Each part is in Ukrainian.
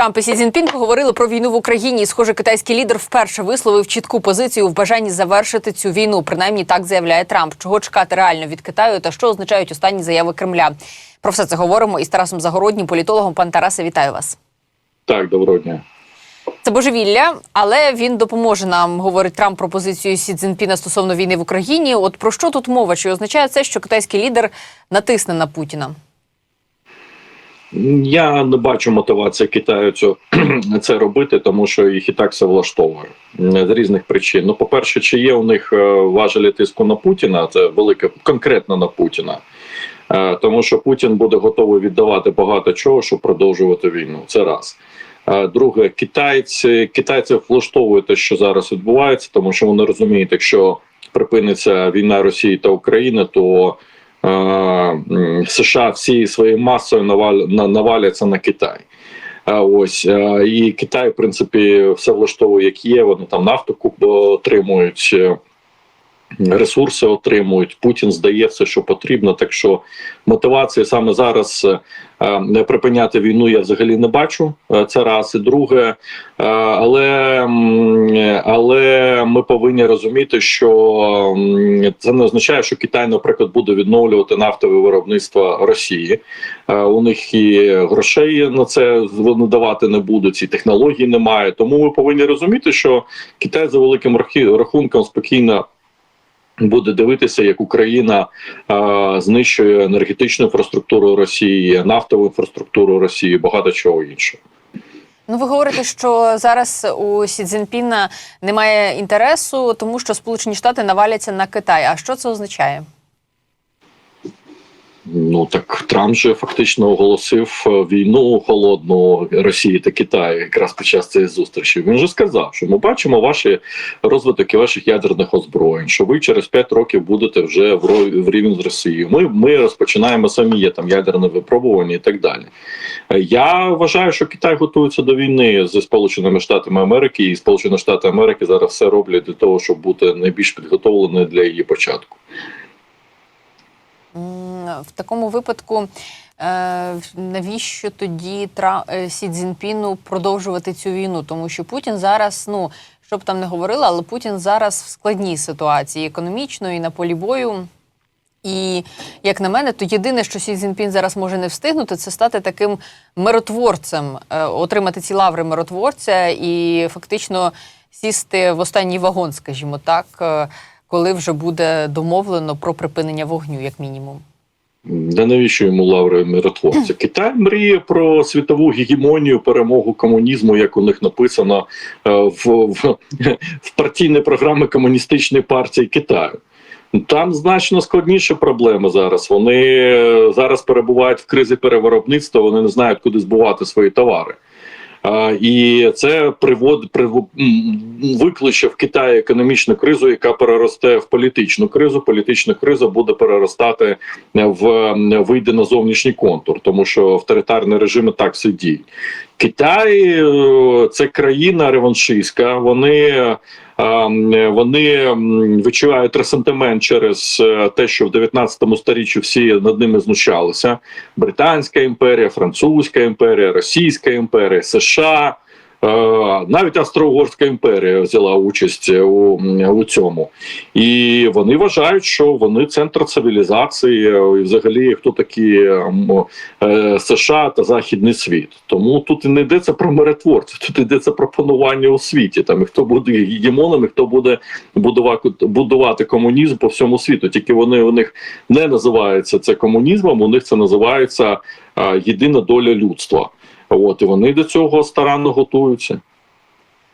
Трамп і Сі Цзіньпін поговорили про війну в Україні. І, Схоже, китайський лідер вперше висловив чітку позицію в бажанні завершити цю війну. Принаймні так заявляє Трамп. Чого чекати реально від Китаю та що означають останні заяви Кремля? Про все це говоримо із Тарасом Загороднім, політологом. Пан Тарасе, вітаю вас. Так, доброго дня. Це божевілля, але він допоможе нам, говорить Трамп про позицію Сі Цзіньпіна стосовно війни в Україні. От про що тут мова? Чи означає це, що китайський лідер натисне на Путіна? Я не бачу мотивації Китаю це робити, тому що їх і так все влаштовує з різних причин. Ну, по-перше, чи є у них е, важелі тиску на Путіна? Це велике конкретно на Путіна. Е, Тому що Путін буде готовий віддавати багато чого, щоб продовжувати війну. Це раз. Е, Друге, китайці китайців влаштовує те, що зараз відбувається, тому що вони розуміють, якщо припиниться війна Росії та України, то е, США всі своєю масою наваляться на Китай. Ось і Китай, в принципі, все влаштовує, як є. Вони там нафту отримують, е, ресурси отримують. Путін здає все, що потрібно. Так що мотивації саме зараз е, не припиняти війну я взагалі не бачу. Е, Це раз і друге. Е, Але, але ми повинні розуміти, що це не означає, що Китай, наприклад, буде відновлювати нафтове виробництво Росії. У них і грошей на це вони давати не будуть, і технологій немає. Тому ми повинні розуміти, що Китай за великим рахунком спокійно. Буде дивитися, як Україна е, знищує енергетичну інфраструктуру Росії, нафтову інфраструктуру Росії, багато чого іншого. Ну, ви говорите, що зараз у Сі Цзіньпіна немає інтересу, тому що Сполучені Штати наваляться на Китай. А що це означає? Ну так Трамп же фактично оголосив е, війну холодну Росії та Китаю якраз під час цієї зустрічі. Він же сказав, що ми бачимо ваші розвиток ваших ядерних озброєнь, що ви через 5 років будете вже в рівень з Росією. Ми, ми розпочинаємо самі є там ядерне випробування і так далі. Е, Я вважаю, що Китай готується до війни зі Сполученими Штатами Америки, і Сполучені Штати Америки зараз все роблять для того, щоб бути найбільш підготовленими для її початку. В такому випадку, е, навіщо тоді Тра... е, Сі Цзіньпіну продовжувати цю війну? Тому що Путін зараз, ну що б там не говорили, але Путін зараз в складній ситуації економічно і на полі бою. І як на мене, то єдине, що Сі Цзіньпін зараз може не встигнути, це стати таким миротворцем, е, отримати ці лаври миротворця і фактично сісти в останній вагон, скажімо так, коли вже буде домовлено про припинення вогню, як мінімум. Да навіщо йому лаври миротворця? Китай мріє про світову гегемонію, перемогу комунізму, як у них написано е, в, в, в партійній програмі комуністичної партії Китаю. Там значно складніші проблеми зараз. Вони е, зараз перебувають в кризі перевиробництва, вони не знають, куди збувати свої товари. І це привод прив- викличе в Китаї економічну кризу, яка переросте в політичну кризу. Політична криза буде переростати в вийде на зовнішній контур, тому що авторитарні режими так все діють. Китай е, це країна реваншистська. Вони вони відчувають ресентимент через е, те, що в 19 сторіччі всі над ними знущалися. Британська імперія, Французька імперія, Російська імперія, США. Е, Навіть Австро-Угорська імперія взяла участь у, у цьому, і вони вважають, що вони центр цивілізації, е, і взагалі хто такі е, США та Західний світ. Тому тут не йдеться про миротворців, тут йдеться про панування у світі. Там і хто буде гегемоном, і хто буде будувати, будувати комунізм по всьому світу. Тільки вони у них не називаються це комунізмом, у них це називається єдина доля людства. От і вони до цього старанно готуються.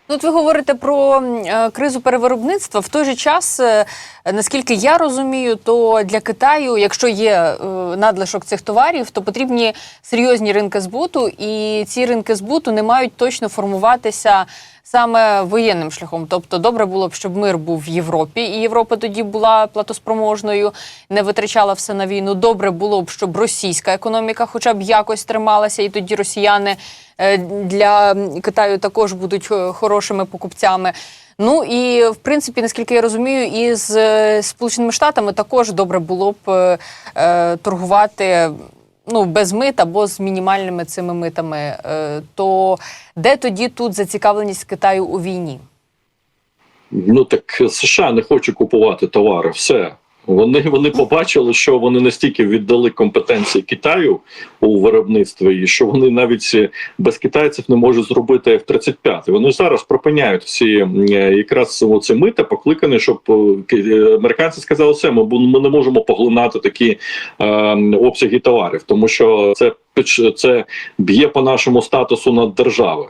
Ну, от ви говорите про е, кризу перевиробництва. В той же час, е, наскільки я розумію, то для Китаю, якщо є е, надлишок цих товарів, то потрібні серйозні ринки збуту, і ці ринки збуту не мають точно формуватися саме воєнним шляхом. Тобто, добре було б, щоб мир був в Європі, і Європа тоді була платоспроможною, не витрачала все на війну. Добре було б, щоб російська економіка, хоча б якось трималася, і тоді росіяни е, для Китаю також будуть е, хорошими покупцями. Ну і в принципі, наскільки я розумію, із е, Сполученими Штатами також добре було б е, торгувати ну, без мит або з мінімальними цими митами, е, то де тоді тут зацікавленість Китаю у війні? Ну так США не хоче купувати товари. Все. Вони, вони побачили, що вони настільки віддали компетенції Китаю у виробництві, і що вони навіть без китайців не можуть зробити F-35. Вони зараз припиняють всі якраз оці мита, покликані, щоб е, американці сказали, все, ми, ми не можемо поглинати такі е, обсяги товарів, тому що це це б'є по нашому статусу над державою.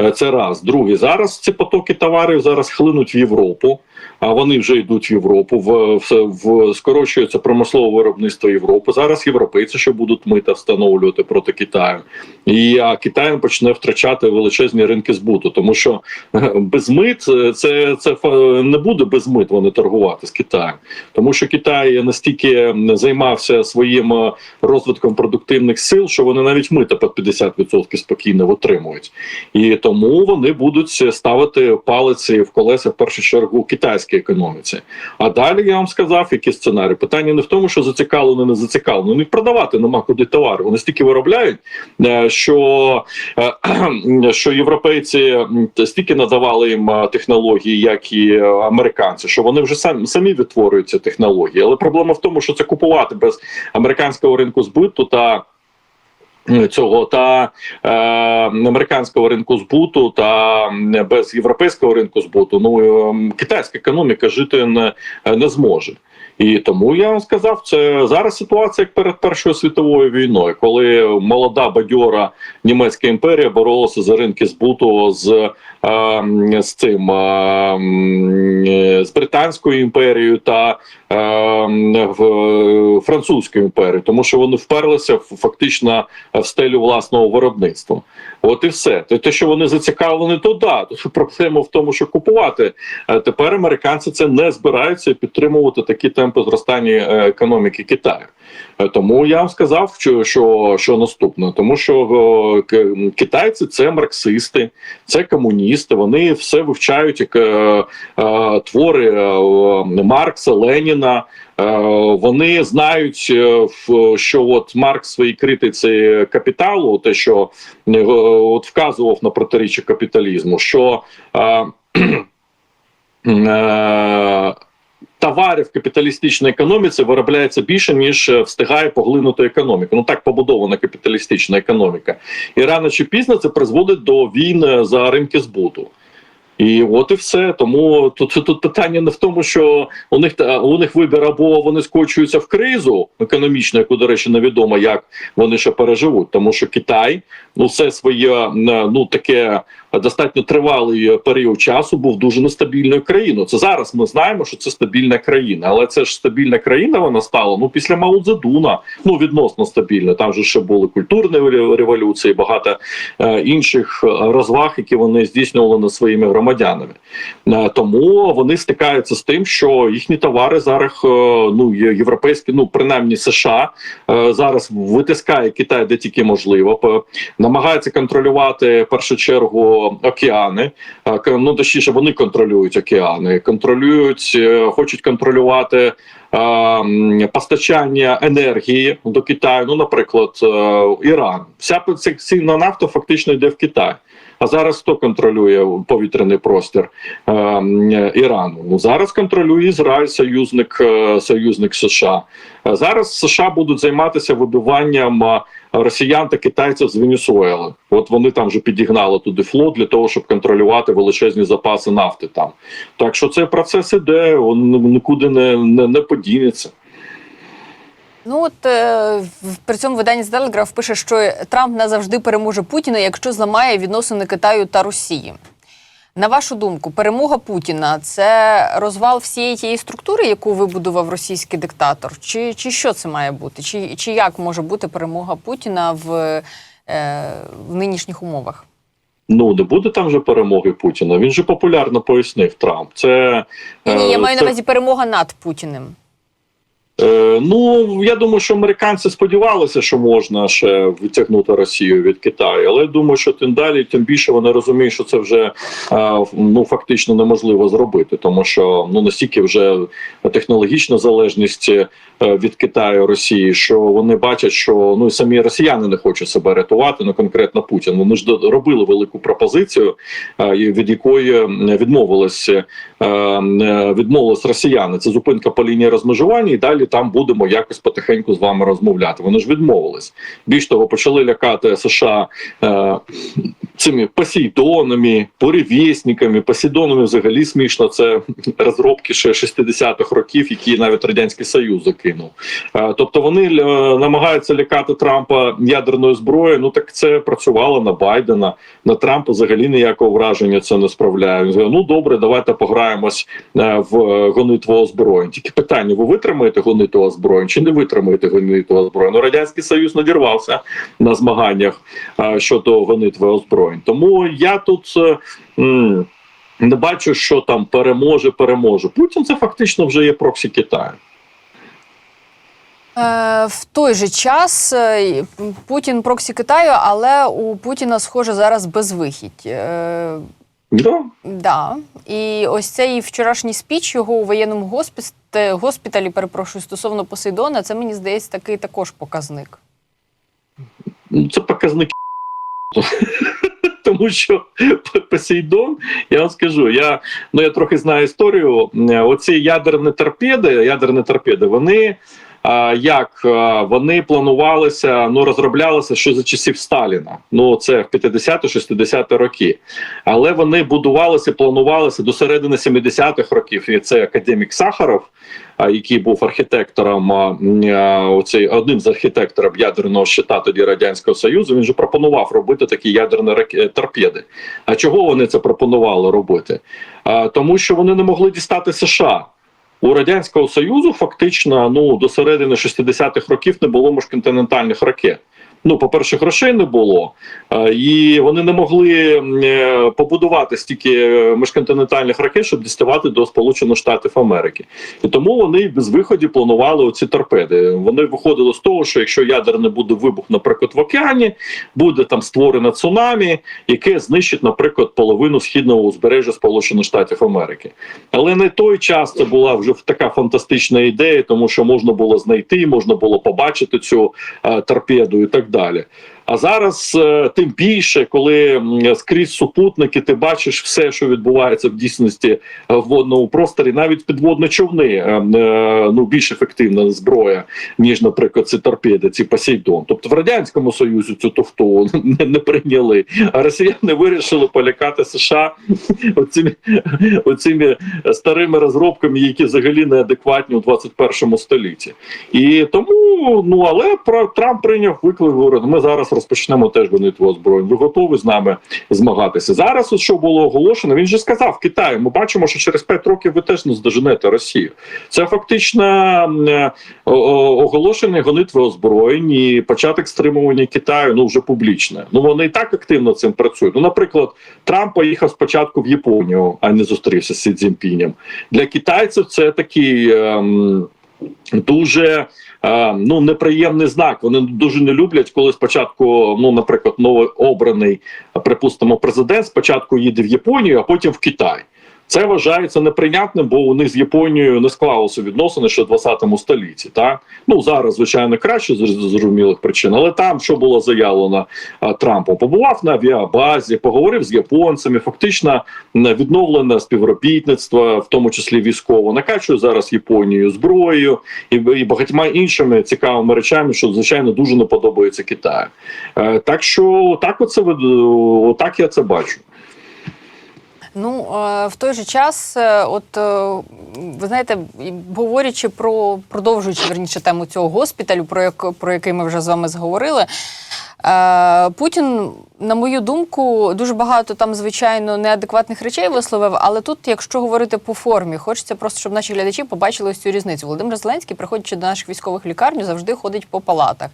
Е, Це раз. Друге, зараз ці потоки товарів зараз хлинуть в Європу, а вони вже йдуть в Європу. В, в, в скорочується промислове виробництво Європи. Зараз європейці ще будуть мита встановлювати проти Китаю, і а Китай почне втрачати величезні ринки збуту, тому що е, без мит е, це, це не буде без мит вони торгувати з Китаєм, тому що Китай настільки займався своїм е, розвитком продуктивних сил, що вони навіть мита під 50% спокійно витримують. І тому вони будуть ставити палиці в колеса в першу чергу китайській економіці. А далі я вам сказав, які сценарії. Питання не в тому, що зацікавлено, не зацікавлено. У них продавати нема куди товари. Вони стільки виробляють, е, що, е, що європейці стільки надавали їм е, технології, як і американці, що вони вже самі самі відтворюють ці технології. Але проблема в тому, що це купувати без американського ринку збиту та цього та е, американського ринку збуту та без європейського ринку збуту, ну е, китайська економіка жити не, не зможе. І тому я вам сказав, це зараз ситуація як перед Першою світовою війною, коли молода бадьора німецька імперія боролася за ринки збуту з, е, з цим е, е, з британською імперією та в е, французькою тому що вони вперлися фактично в стелю власного виробництва. От і все. Те, що вони зацікавлені, то да. Тут проблема в тому, що купувати. Е, Тепер американці це не збираються підтримувати такі темпи зростання е, економіки Китаю. Тому я вам сказав, що, що, що наступне, тому що китайці це марксисти, це комуністи. Вони все вивчають як твори Маркса, Леніна. Е, Вони знають, е, що от Маркс своїй критиці капіталу, те, що е, от вказував на протиріччя капіталізму, що товарів в капіталістичній економіці виробляється більше, ніж встигає поглинути економіку. Ну так побудована капіталістична економіка. І рано чи пізно це призводить до війн за ринки збуту. І от і все. Тому тут, тут питання не в тому, що у них у них вибір або вони скочуються в кризу економічну, яку, до речі, невідомо, як вони ще переживуть, тому що Китай ну все своє е, ну таке достатньо тривалий період часу був дуже нестабільною країною. Це зараз ми знаємо, що це стабільна країна, але це ж стабільна країна. Вона стала ну після Мао Цзедуна, ну відносно стабільна. Там же ще були культурні революції, багато е, інших е, розваг, які вони здійснювали над своїми громадянами. Е, тому вони стикаються з тим, що їхні товари зараз е, ну європейські, ну принаймні США е, зараз витискає Китай де тільки можливо. Намагається контролювати в першу чергу океани. Ну точніше, вони контролюють океани, контролюють, хочуть контролювати постачання енергії до Китаю. Ну, наприклад, Іран. Вся ця нафта фактично йде в Китай. А зараз хто контролює повітряний простір е, Ірану? Ну зараз контролює Ізраїль, союзник, е, союзник США. Е, Зараз США будуть займатися вибиванням е, росіян та китайців з Венесуели. От вони там вже підігнали туди флот для того, щоб контролювати величезні запаси нафти там. Так що цей процес іде, він нікуди не, не, не подінеться. Ну от е, в- при цьому виданні The Telegraph пише, що Трамп назавжди переможе Путіна, якщо зламає відносини Китаю та Росії. На вашу думку, перемога Путіна це розвал всієї тієї структури, яку вибудував російський диктатор? Чи, чи що це має бути? Чи, чи як може бути перемога Путіна в, е, в нинішніх умовах? Ну не буде там вже перемоги Путіна. Він же популярно пояснив Трамп. Це Ні, ні, я е, маю це- на увазі перемога над Путіним. Е, ну я думаю, що американці сподівалися, що можна ще відтягнути Росію від Китаю, але я думаю, що тим далі, тим більше вони розуміють, що це вже е, ну фактично неможливо зробити, тому що ну настільки вже технологічна залежність е, від Китаю Росії, що вони бачать, що ну і самі росіяни не хочуть себе рятувати, ну конкретно Путін. Вони ж робили велику пропозицію, від якої відмовилися е, відмовились росіяни. Це зупинка по лінії розмежування, і далі там будемо якось потихеньку з вами розмовляти. Вони ж відмовились. Більш того, почали лякати США е, цими посейдонами, буревісниками. Посейдонами взагалі смішно. Це розробки ще 60-х років, які навіть радянський Союз закинув. Е, тобто вони е, намагаються лякати Трампа ядерною зброєю. Ну так це працювало на Байдена. На Трампа взагалі ніякого враження це не справляє. Він сказав, ну добре, давайте пограємось е, в е, гонитву озброєнь. Тільки питання: ви витримаєте гонитву озброєнь чи не витримаєте гонитву озброєнь? Радянський союз надірвався на змаганнях щодо гонитви озброєнь. Тому я тут. е, Не бачу, що там переможе, переможе. Путін це фактично вже є проксі Китаю. Е, В той же час е, Путін проксі Китаю, але у Путіна, схоже, зараз безвихідь. Да? Да. І ось цей вчорашній спіч його у воєнному госпіталі, госпіталі, перепрошую, стосовно Посейдона, це мені здається такий також показник. Це показник. Тому що Посейдон, я вам скажу, я ну я трохи знаю історію. Оці ядерні торпеди, ядерні торпеди, вони як вони планувалися, ну розроблялися ще за часів Сталіна. Ну це в 50-60 роки. Але вони будувалися, планувалися до середини 70-х років. І це академік Сахаров, який був архітектором, оцей одним з архітекторів ядерного щита тоді радянського союзу. Він же пропонував робити такі ядерні раке- торпеди. А чого вони це пропонували робити? Тому що вони не могли дістати США. У радянського союзу фактично ну до середини 60-х років не було міжконтинентальних ракет. Ну, по-перше, грошей не було, е, і вони не могли е, побудувати стільки міжконтинентальних ракет, щоб діставати до Сполучених Штатів Америки. І тому вони без виході планували оці торпеди. Вони виходили з того, що якщо ядерний буде вибух, наприклад, в океані, буде там створено цунамі, яке знищить, наприклад, половину східного узбережжя Сполучених Штатів Америки. Але на той час це була вже така фантастична ідея, тому що можна було знайти, можна було побачити цю е, торпеду і так далі. sandália. А зараз е, тим більше, коли скрізь супутники, ти бачиш все, що відбувається в дійсності е, в водному просторі, навіть підводні човни е, ну більш ефективна зброя, ніж, наприклад, ці торпеди, ці Посейдон. Тобто в радянському союзі цю тофту не, не прийняли. А росіяни вирішили полякати США оцими, оцими старими розробками, які взагалі неадекватні у 21 столітті. І тому, ну але про Трамп прийняв виклик. Говорить, ми зараз розпочнемо теж гонитву озброєнь. Ви готові з нами змагатися? Зараз, от що було оголошено, він же сказав Китаю. Ми бачимо, що через 5 років ви теж не здоженете Росію. Це фактично е, оголошення гонитви озброєнь і початок стримування Китаю. Ну вже публічне. Ну вони і так активно цим працюють. Ну, наприклад, Трамп поїхав спочатку в Японію, а не зустрівся з Сі Цзіньпінем. Для китайців це такий. ем, Дуже е, ну неприємний знак. Вони дуже не люблять, коли спочатку, ну наприклад, новообраний, припустимо, президент спочатку їде в Японію, а потім в Китай. Це вважається неприйнятним, бо у них з Японією не склалося відносини ще в 20 столітті. Так? Ну зараз, звичайно, краще з зрозумілих причин, але там, що було заявлено Трампом, побував на авіабазі, поговорив з японцями, фактично відновлене співробітництво, в тому числі військово, накачує зараз Японію зброєю і, і багатьма іншими цікавими речами, що звичайно дуже не подобається Китаю. Е, так що так, оце так я це бачу. Ну, в той же час, е, от е, ви знаєте, говорячи про продовжуючи верніше тему цього госпіталю, про як про який ми вже з вами зговорили. Е, Путін, на мою думку, дуже багато там, звичайно, неадекватних речей висловив. Але тут, якщо говорити по формі, хочеться просто, щоб наші глядачі побачили цю різницю. Володимир Зеленський, приходячи до наших військових лікарень, завжди ходить по палатах.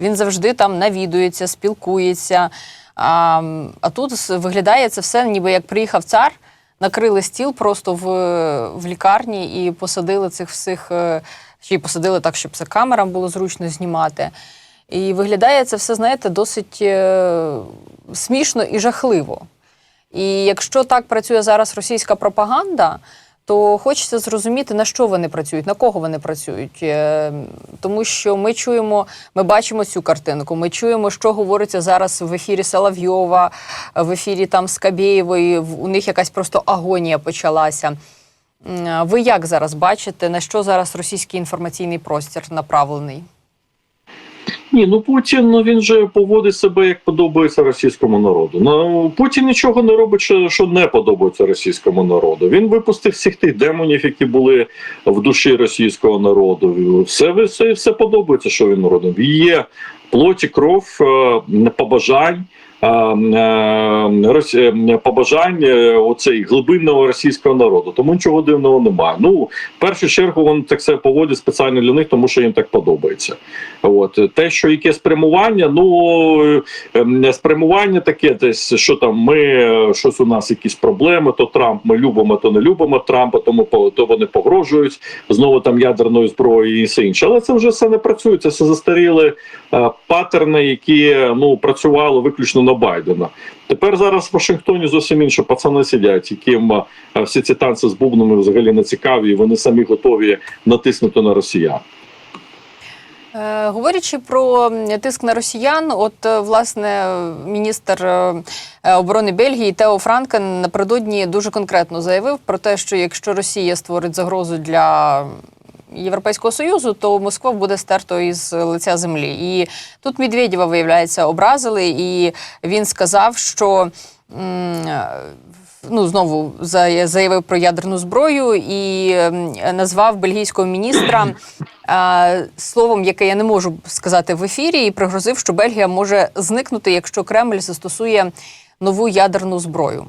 Він завжди там навідується, спілкується. А, а тут виглядає це все, ніби як приїхав цар, накрили стіл просто в, в лікарні і посадили цих всіх ще й посадили так, щоб це камерам було зручно знімати. І виглядає це все, знаєте, досить е, смішно і жахливо. І якщо так працює зараз російська пропаганда, то хочеться зрозуміти, на що вони працюють, на кого вони працюють. Е, Тому що ми чуємо, ми бачимо цю картинку, ми чуємо, що говориться зараз в ефірі Соловйова, в ефірі там Скабєєвої. У них якась просто агонія почалася. Ви як зараз бачите, на що зараз російський інформаційний простір направлений? Ні, ну Путін ну, він же поводить себе як подобається російському народу. Ну Путін нічого не робить, що, що не подобається російському народу. Він випустив всіх тих демонів, які були в душі російського народу. Все все, все подобається, що він робить. Є плоті кров е, побажань. Е, е, е, Побажань е, оцей глибинного російського народу, тому нічого дивного немає. Ну, в першу чергу, вони так себе поводять спеціально для них, тому що їм так подобається. От те, що яке спрямування, ну ем, спрямування таке, десь що там ми е, щось у нас якісь проблеми, то Трамп ми любимо, то не любимо Трампа, тому то вони погрожують знову там ядерною зброєю і все інше. Але це вже все не працює. Це все застаріли е, паттерни, які ну працювали виключно на Байдена. Тепер зараз в Вашингтоні зовсім інші пацани сидять, яким е, всі ці танці з бубнами взагалі не цікаві, і вони самі готові натиснути на росіян. Е, Говорячи про тиск на росіян, от е, власне міністр оборони Бельгії Тео Франкен напередодні дуже конкретно заявив про те, що якщо Росія створить загрозу для Європейського союзу, то Москва буде стерто із лиця землі. І тут Медведєва, виявляється, образили, і він сказав, що. Ну, знову заявив про ядерну зброю і назвав бельгійського міністра словом, яке я не можу сказати в ефірі, і пригрозив, що Бельгія може зникнути, якщо Кремль застосує нову ядерну зброю.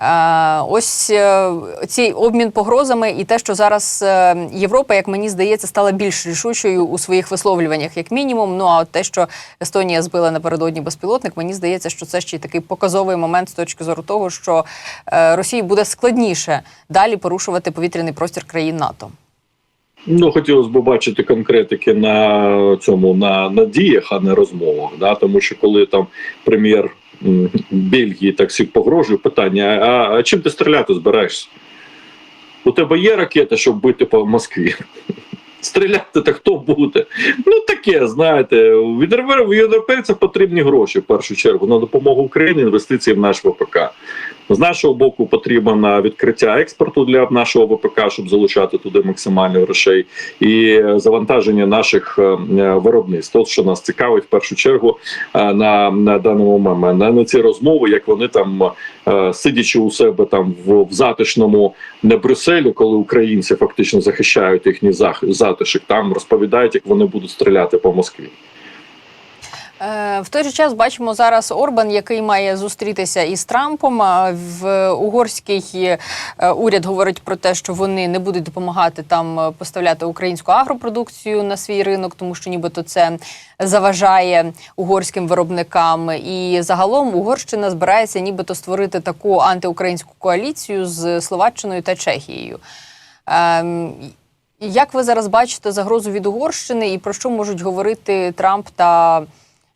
Е, Ось е, цей обмін погрозами і те, що зараз е, Європа, як мені здається, стала більш рішучою у своїх висловлюваннях, як мінімум. Ну а те, що Естонія збила напередодні безпілотник, мені здається, що це ще й такий показовий момент з точки зору того, що Росії буде складніше далі порушувати повітряний простір країн НАТО. Ну, хотілося б бачити конкретики на цьому на, на діях, а не розмовах. Да? Тому що коли там прем'єр Бельгії так всіх погрожує, питання: а, чим ти стріляти збираєшся? У тебе є ракета, щоб бити по Москві? Стріляти то хто буде? Ну таке, знаєте, від європейців потрібні гроші в першу чергу на допомогу Україні, інвестиції в наш ВПК. З нашого боку потрібно відкриття експорту для нашого ВПК, щоб залучати туди максимально грошей, і завантаження наших е, виробництв. От що нас цікавить в першу чергу е, на, на даному момент. На, на ці розмови, як вони там е, сидячи у себе там в, в затишному не Брюсселі, коли українці фактично захищають їхній затишок, там розповідають, як вони будуть стріляти по Москві. Е, В той же час бачимо зараз Орбан, який має зустрітися із Трампом. В угорський е, уряд говорить про те, що вони не будуть допомагати там е, поставляти українську агропродукцію на свій ринок, тому що нібито це заважає угорським виробникам. І загалом Угорщина збирається нібито створити таку антиукраїнську коаліцію з Словаччиною та Чехією. Ем, Як ви зараз бачите загрозу від Угорщини і про що можуть говорити Трамп та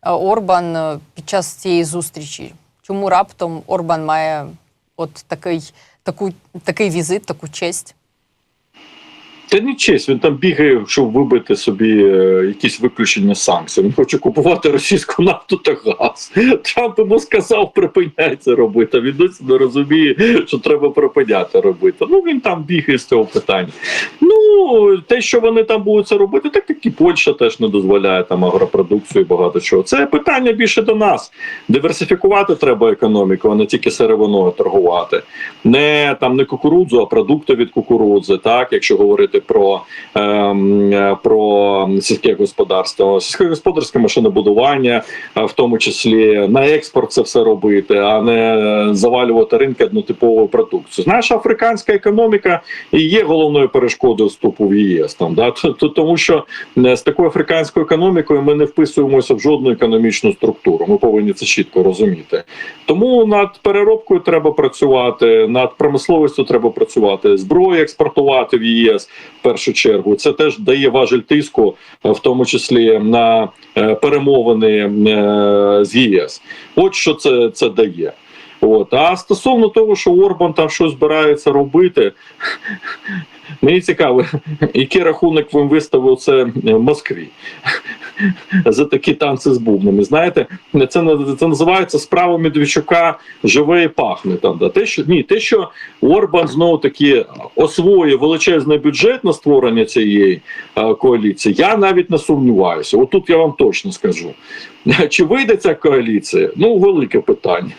Орбан е, під час цієї зустрічі? Чому раптом Орбан має от такий, таку, такий візит, таку честь? Та не честь, він там бігає, щоб вибити собі е, якісь виключення санкцій. Він хоче купувати російську нафту та газ. Трамп йому сказав, припиняй це робити. а Він досі не розуміє, що треба припиняти робити. Ну він там бігає з цього питання. Ну те, що вони там будуть це робити, так як і Польща теж не дозволяє там агропродукцію і багато чого. Це питання більше до нас. Диверсифікувати треба економіку, а не тільки сировиною торгувати. Не там не кукурудзу, а продукти від кукурудзи. Так, якщо говорити про, ем, е, про сільське господарство, сільськогосподарське машинобудування, а в тому числі на експорт це все робити, а не завалювати ринки однотиповою продукцією. Знаєш, африканська економіка і є головною перешкодою вступу в ЄС. Там да тому, що е, з такою африканською економікою ми не вписуємося в жодну економічну структуру. Ми повинні це чітко розуміти. Тому над переробкою треба працювати, над промисловістю треба працювати, зброю експортувати в ЄС. В першу чергу. Це теж дає важель тиску, е, в тому числі на е, перемовини е, з ЄС. От що це, це дає. От. А стосовно того, що Орбан там щось збирається робити, мені цікаво, який рахунок він виставив це в Москві за такі танці з бубнами. Знаєте, це, це називається справа Медведчука живе і пахне. Там, да. те, що, ні, те, що Орбан знову таки освоює величезний бюджет на створення цієї е, коаліції, я навіть не сумніваюся. От тут я вам точно скажу. Чи вийде ця коаліція? Ну, велике питання.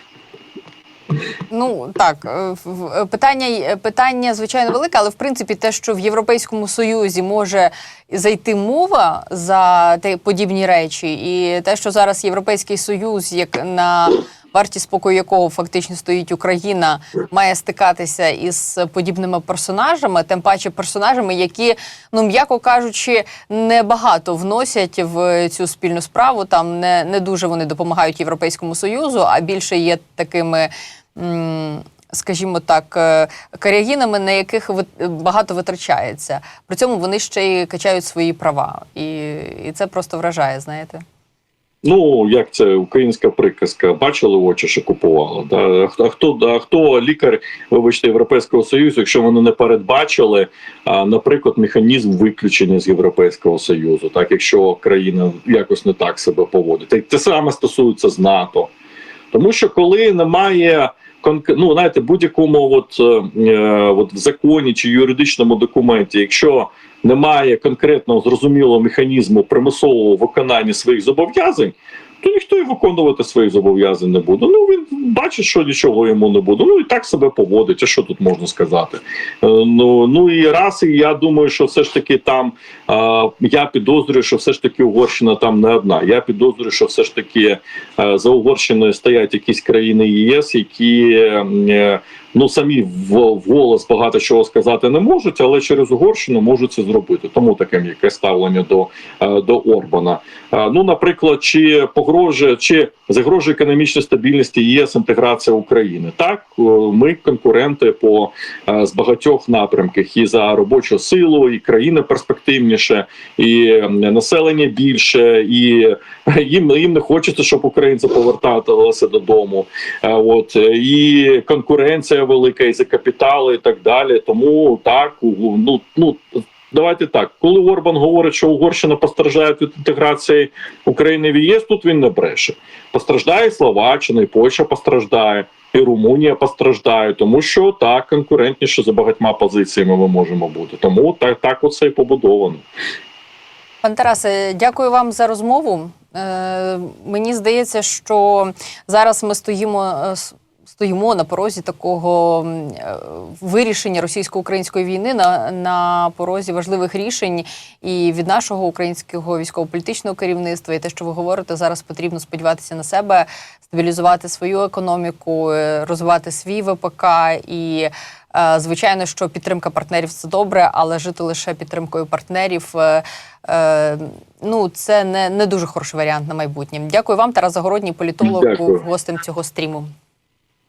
Ну так, е, в- питання, й- питання звичайно велике, але в принципі те, що в Європейському Союзі може зайти мова за те подібні речі, і те, що зараз Європейський Союз, як на варті спокою якого фактично стоїть Україна, має стикатися із подібними персонажами, тим паче персонажами, які, ну м'яко кажучи, небагато вносять в цю спільну справу. Там не, не дуже вони допомагають Європейському Союзу, а більше є такими. Скажімо так, е, карягінами, на яких багато витрачається. При цьому вони ще й качають свої права, і, і це просто вражає, знаєте. Ну, як це українська приказка, бачили очі, що купували. Да? А хто- А хто, лікар, вибачте, Європейського Союзу, якщо вони не передбачили, а, наприклад, механізм виключення з Європейського Союзу, так якщо країна якось не так себе поводить. Те- саме стосується з НАТО. Тому що коли немає ну, знаєте, будь-якому от, е, е, от в законі чи юридичному документі, якщо немає конкретного зрозумілого механізму примусового виконання своїх зобов'язань, то ніхто і виконувати свої зобов'язань не буде. Ну він бачить, що нічого йому не буде. Ну і так себе поводить. А що тут можна сказати? Е, Ну ну і раз, і я думаю, що все ж таки там я підозрюю, що все ж таки Угорщина там не одна. Я підозрюю, що все ж таки е, за Угорщиною стоять якісь країни ЄС, які е, ну самі в, голос багато чого сказати не можуть, але через Угорщину можуть це зробити. Тому таке м'яке ставлення до, е, до Орбана. Е, Ну, наприклад, чи погрожує, чи загрожує економічній стабільності ЄС інтеграція України? Так, е, ми конкуренти по з багатьох напрямках і за робочу силу, і країна перспективніше, і населення більше, і їм, їм не хочеться, щоб українці поверталися додому. От і конкуренція велика, і за капітали, і так далі. Тому так ну ну. Давайте так, коли Орбан говорить, що Угорщина постраждає від інтеграції України в ЄС, тут він не бреше. Постраждає і Словаччина, і Польща постраждає, і Румунія постраждає, тому що так конкурентніше за багатьма позиціями ми можемо бути. Тому так, так оце і побудовано. Пан Тарасе, дякую вам за розмову. Е, мені здається, що зараз ми стоїмо. Стоїмо на порозі такого е, вирішення російсько-української війни на, на порозі важливих рішень і від нашого українського військово-політичного керівництва. І те, що ви говорите, зараз потрібно сподіватися на себе, стабілізувати свою економіку, е, розвивати свій ВПК і Е, Звичайно, що підтримка партнерів це добре, але жити лише підтримкою партнерів ну це не, не дуже хороший варіант на майбутнє. Дякую вам, Тарас Загородній, політолог, був гостем цього стріму.